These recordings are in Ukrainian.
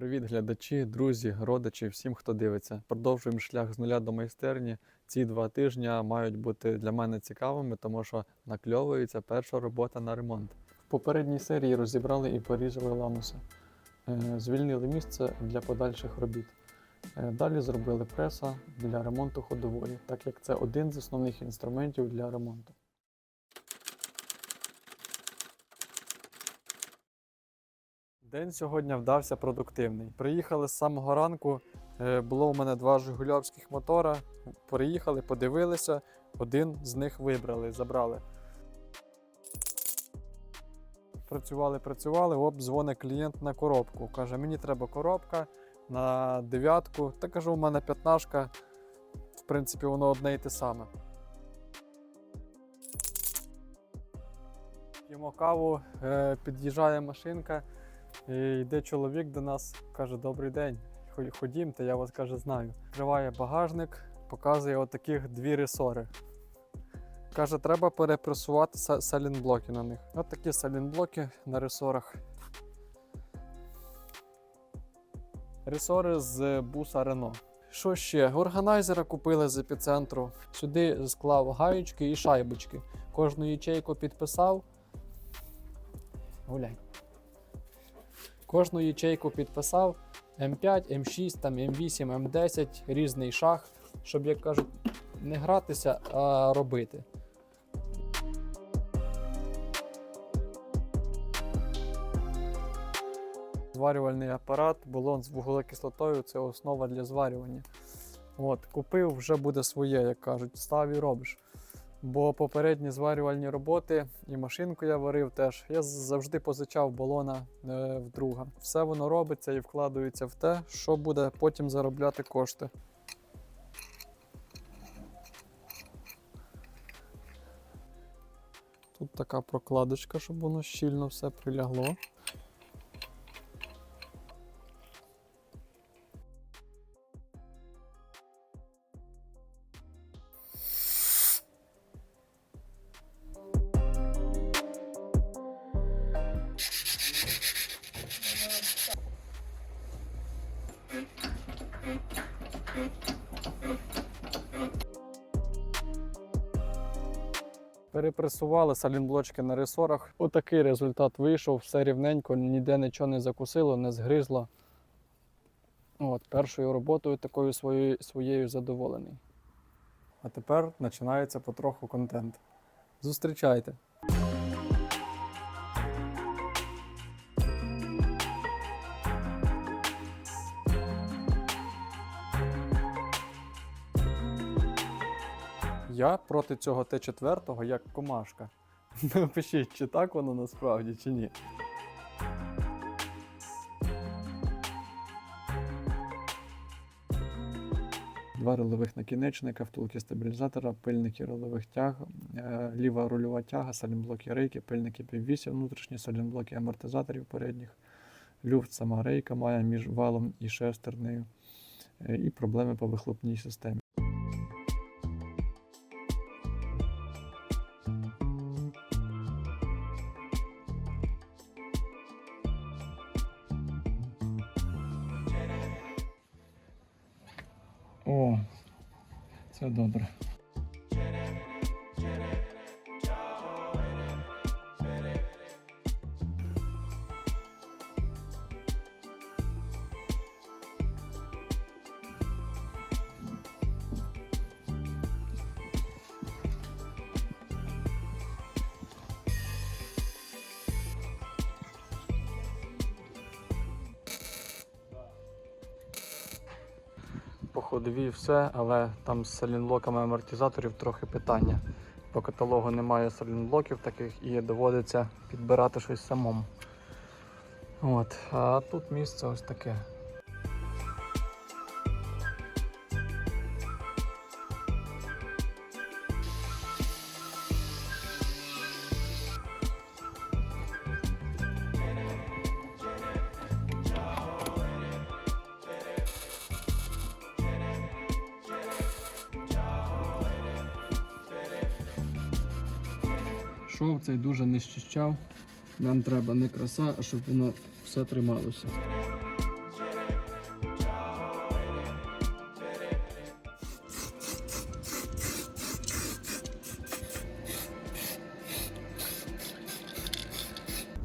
Привіт, глядачі, друзі, родичі, всім, хто дивиться. Продовжуємо шлях з нуля до майстерні. Ці два тижні мають бути для мене цікавими, тому що накльовується перша робота на ремонт. В попередній серії розібрали і порізали лануси. Е, Звільнили місце для подальших робіт. Е, Далі зробили преса для ремонту ходової, так як це один з основних інструментів для ремонту. День сьогодні вдався продуктивний. Приїхали з самого ранку. е, Було у мене два жигульовських мотора. Приїхали, подивилися, один з них вибрали, забрали. Працювали, працювали, оп, дзвонить клієнт на коробку. Каже, мені треба коробка на дев'ятку. Та кажу, у мене п'ятнашка. В принципі, воно одне і те саме. П'ємо каву, е, під'їжджає машинка. І йде чоловік до нас, каже: Добрий день, хо- ходімте, я вас каже, знаю. Відкриває багажник, показує отаких дві ресори. Каже, треба перепресувати са- салінблоки на них. От такі салінблоки на ресорах. Ресори з буса Рено. Що ще? Органайзера купили з епіцентру. Сюди склав гаючки і шайбочки. Кожну ячейку підписав. Гуляй. Кожну ячейку підписав М5, М6, там М8, М10, різний шаг, щоб, як кажуть, не гратися, а робити. Зварювальний апарат, балон з вуглекислотою це основа для зварювання. От, купив, вже буде своє, як кажуть, став і робиш. Бо попередні зварювальні роботи і машинку я варив теж. Я завжди позичав балона е, в друга. Все воно робиться і вкладається в те, що буде потім заробляти кошти. Тут така прокладочка, щоб воно щільно все прилягло. Перепресували салінблочки на ресорах. Отакий результат вийшов, все рівненько, ніде нічого не закусило, не згризло. От, першою роботою такою своєю, своєю задоволений. А тепер починається потроху контент. Зустрічайте! Я проти цього Т4 як комашка. Напишіть, чи так воно насправді, чи ні. Два рулових накінечника, втулки стабілізатора, пильники рулових тяг, е, ліва рульова тяга, салінблоки рейки, пильники піввісі, внутрішні салінблоки амортизаторів передніх, люфт сама рейка має між валом і шестернею, е, і проблеми по вихлопній системі. О, це добре. По і все, але там з салінблоками амортизаторів трохи питання. По каталогу немає салінблоків таких і доводиться підбирати щось самому. От, а тут місце ось таке. пішов, цей дуже не щищав. Нам треба не краса, а щоб воно все трималося.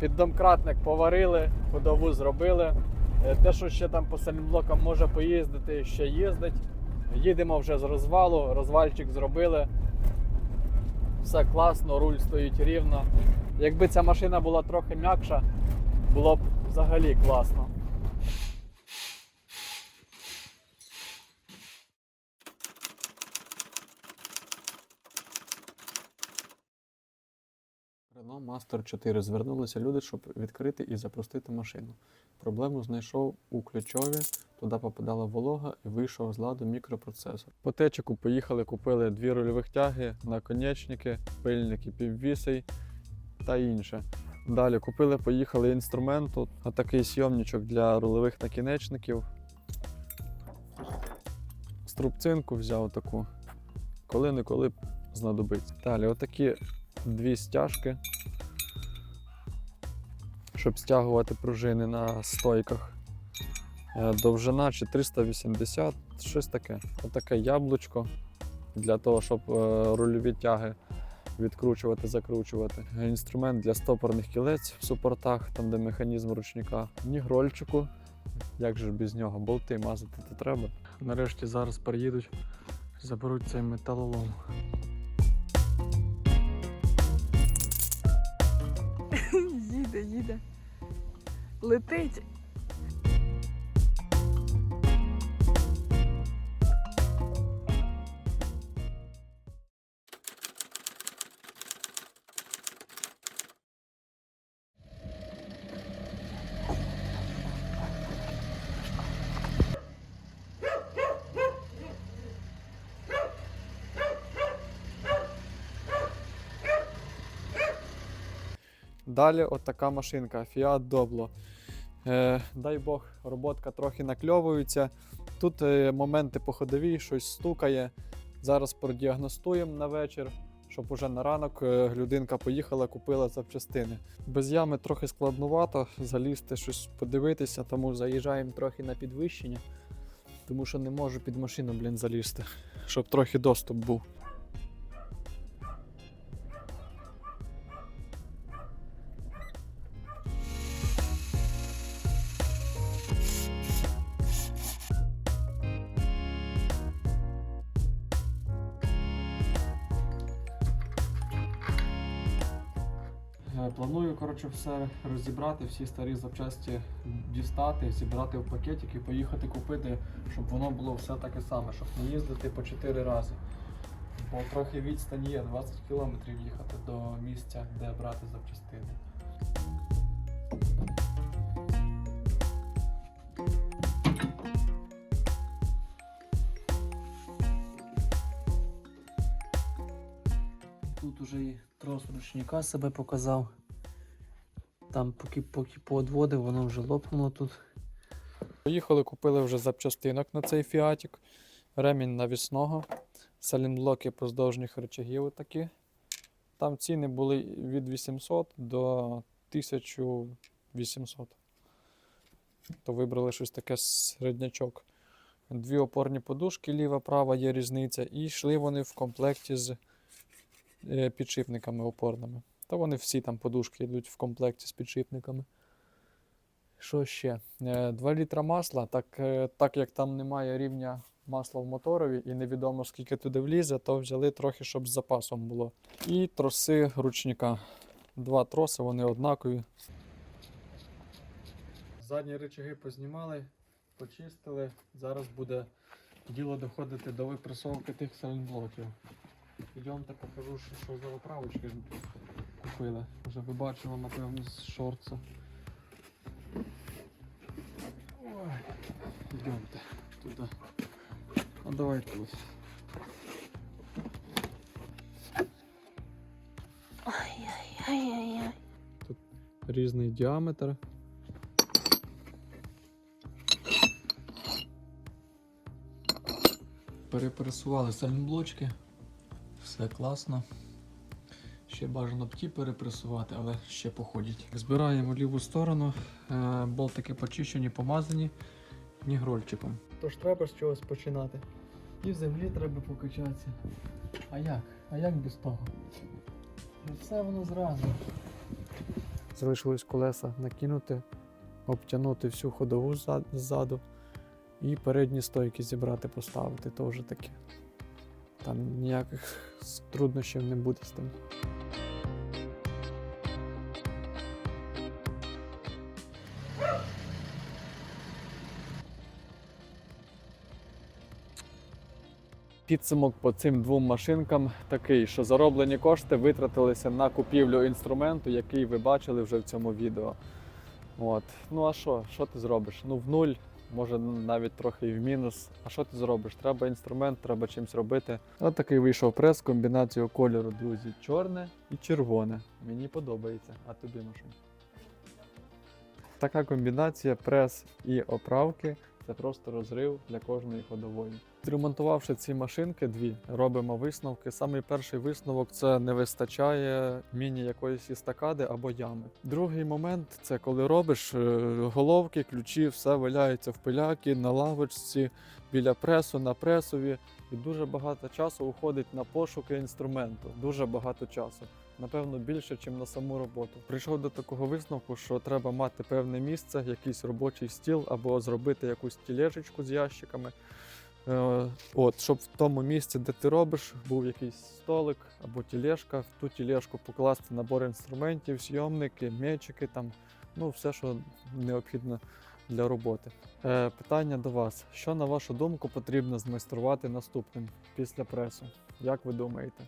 Під домкратник поварили, ходову зробили. Е, те, що ще там по сальмблокам може поїздити, ще їздить. Їдемо вже з розвалу, розвальчик зробили. Все класно, руль стоїть рівно. Якби ця машина була трохи м'якша, було б взагалі класно. Renault Master 4 звернулися люди, щоб відкрити і запустити машину. Проблему знайшов у ключові, туди попадала волога і вийшов з ладу мікропроцесор. По течику поїхали, купили дві рульових тяги, наконечники, пильники піввісей та інше. Далі купили, поїхали інструменту, такий сйомничок для рульових накінечників. Струбцинку взяв таку, коли-неколи знадобиться. Далі, отакі дві стяжки, щоб стягувати пружини на стойках. Е, Довжина чи 380, щось таке. Отаке яблучко для того, щоб е, рульові тяги відкручувати, закручувати. Інструмент для стопорних кілець в супортах, там де механізм ручника. Нігрольчику. Як же ж без нього? Болти мазати то треба. Нарешті зараз приїдуть, заберуть цей металолом. Їде, їде. Летить. Далі от така машинка Fiat Doblo. Е, дай Бог, роботка трохи накльовується. Тут е, моменти по ходовій, щось стукає. Зараз продіагностуємо на вечір, щоб уже на ранок е, людинка поїхала, купила запчастини. Без ями трохи складнувато залізти, щось подивитися, тому заїжджаємо трохи на підвищення, тому що не можу під машину, блін, залізти, щоб трохи доступ був. Планую коротше, все розібрати, всі старі запчасті дістати, зібрати в пакетик і поїхати купити, щоб воно було все таке саме, щоб не їздити по 4 рази. Бо трохи відстань є, 20 кілометрів їхати до місця, де брати запчастини. Тут уже і трос ручника себе показав. Там поки поки поодводив, воно вже лопнуло тут. Поїхали, купили вже запчастинок на цей фіатік, ремінь навісного, салінблоки поздовжніх речагів такі. Там ціни були від 800 до 1800. То вибрали щось таке середнячок. Дві опорні подушки, ліва, права є різниця, і йшли вони в комплекті з підшипниками опорними. Та вони всі там подушки йдуть в комплекті з підшипниками. Що ще? 2 літра масла, так, е, так як там немає рівня масла в моторові і невідомо скільки туди влізе, то взяли трохи, щоб з запасом було. І троси ручника. Два троси, вони однакові. Задні речаги познімали, почистили. Зараз буде діло доходити до випресовки тих сайлентблоків. Йдемте покажу, що, що за оправочки купили. Вже ви бачили, напевно, з шорца. Ой, йдемте туди. А давай тут. Ай-яй-яй-яй. Різний діаметр. Перепресували сальнблочки. Все класно. Ще бажано б ті перепресувати, але ще походять. Збираємо ліву сторону, е, болтики почищені, помазані нігрольчиком. Тож треба з чогось починати. І в землі треба покачатися. А як? А як без того? Ну все воно зразу. залишилось колеса накинути, обтягнути всю ходову ззаду і передні стойки зібрати, поставити. То вже таке. Там ніяких труднощів не буде з тим. Підсумок по цим двом машинкам такий, що зароблені кошти витратилися на купівлю інструменту, який ви бачили вже в цьому відео. От. Ну а що? Що ти зробиш? Ну в нуль, може навіть трохи і в мінус. А що ти зробиш? Треба інструмент, треба чимось робити. От такий вийшов прес, комбінацію кольору, друзі, чорне і червоне. Мені подобається. А тобі машин. Така комбінація прес і оправки це просто розрив для кожної ходової. Відремонтувавши ці машинки, дві робимо висновки. Самий перший висновок це не вистачає міні якоїсь істакади або ями. Другий момент це коли робиш е, головки, ключі, все валяється в пиляки на лавочці, біля пресу, на пресові. І дуже багато часу уходить на пошуки інструменту. Дуже багато часу. Напевно, більше, ніж на саму роботу. Прийшов до такого висновку, що треба мати певне місце, якийсь робочий стіл або зробити якусь тілежечку з ящиками. Е, От, щоб в тому місці, де ти робиш, був якийсь столик або тілешка, в ту тілешку покласти набор інструментів, зйомники, м'ячики, там, ну, все, що необхідно для роботи. Е, питання до вас: що на вашу думку потрібно змайструвати наступним після пресу? Як ви думаєте?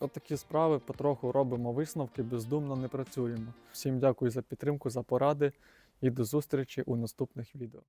От такі справи потроху робимо висновки, бездумно не працюємо. Всім дякую за підтримку, за поради і до зустрічі у наступних відео.